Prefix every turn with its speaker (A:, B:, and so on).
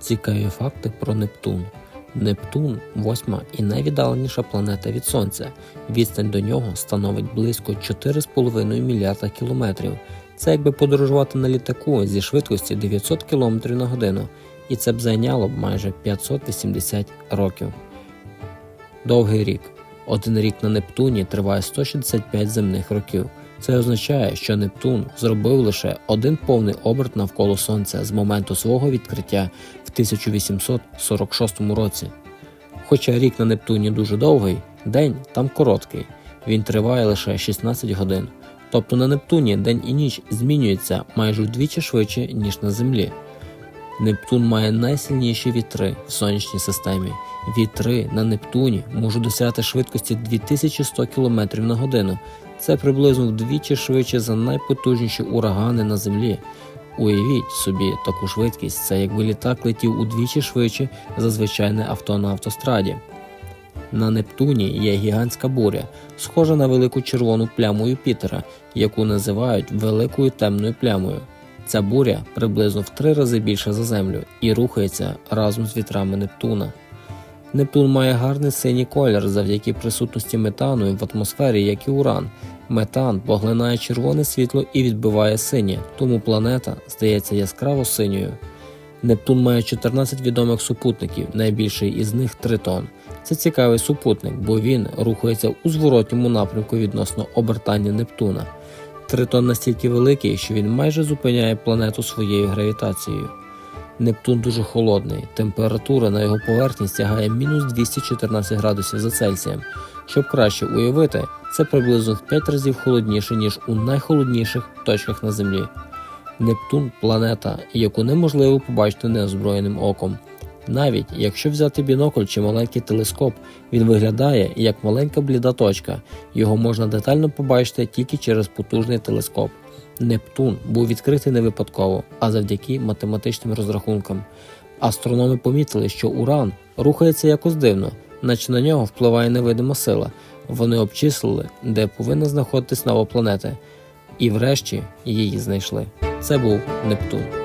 A: Цікаві факти про Нептун. Нептун восьма і найвіддаленіша планета від Сонця. Відстань до нього становить близько 4,5 мільярда кілометрів. Це якби подорожувати на літаку зі швидкості 900 км на годину, і це б зайняло б майже 580 років. Довгий рік. Один рік на Нептуні триває 165 земних років. Це означає, що Нептун зробив лише один повний оберт навколо Сонця з моменту свого відкриття в 1846 році. Хоча рік на Нептуні дуже довгий, день там короткий. Він триває лише 16 годин. Тобто на Нептуні день і ніч змінюються майже вдвічі швидше, ніж на Землі. Нептун має найсильніші вітри в сонячній системі. Вітри на Нептуні можуть досягати швидкості 2100 км на годину. Це приблизно вдвічі швидше за найпотужніші урагани на Землі. Уявіть собі таку швидкість, це якби літак летів удвічі швидше за звичайне авто на автостраді. На Нептуні є гігантська буря, схожа на велику червону пляму Юпітера, яку називають великою темною плямою. Ця буря приблизно в три рази більша за Землю і рухається разом з вітрами Нептуна. Нептун має гарний синій колір завдяки присутності метану в атмосфері, як і уран. Метан поглинає червоне світло і відбиває синє, тому планета здається яскраво синьою. Нептун має 14 відомих супутників, найбільший із них Тритон. Це цікавий супутник, бо він рухається у зворотньому напрямку відносно обертання Нептуна. Тритон настільки великий, що він майже зупиняє планету своєю гравітацією. Нептун дуже холодний, температура на його поверхні сягає мінус 214 градусів за Цельсієм. Щоб краще уявити, це приблизно в 5 разів холодніше, ніж у найхолодніших точках на Землі. Нептун планета, яку неможливо побачити неозброєним оком. Навіть якщо взяти бінокль чи маленький телескоп, він виглядає як маленька бліда точка. Його можна детально побачити тільки через потужний телескоп. Нептун був відкритий не випадково, а завдяки математичним розрахункам. Астрономи помітили, що Уран рухається якось дивно, наче на нього впливає невидима сила. Вони обчислили, де повинна знаходитись нова планета, і врешті її знайшли. Це був Нептун.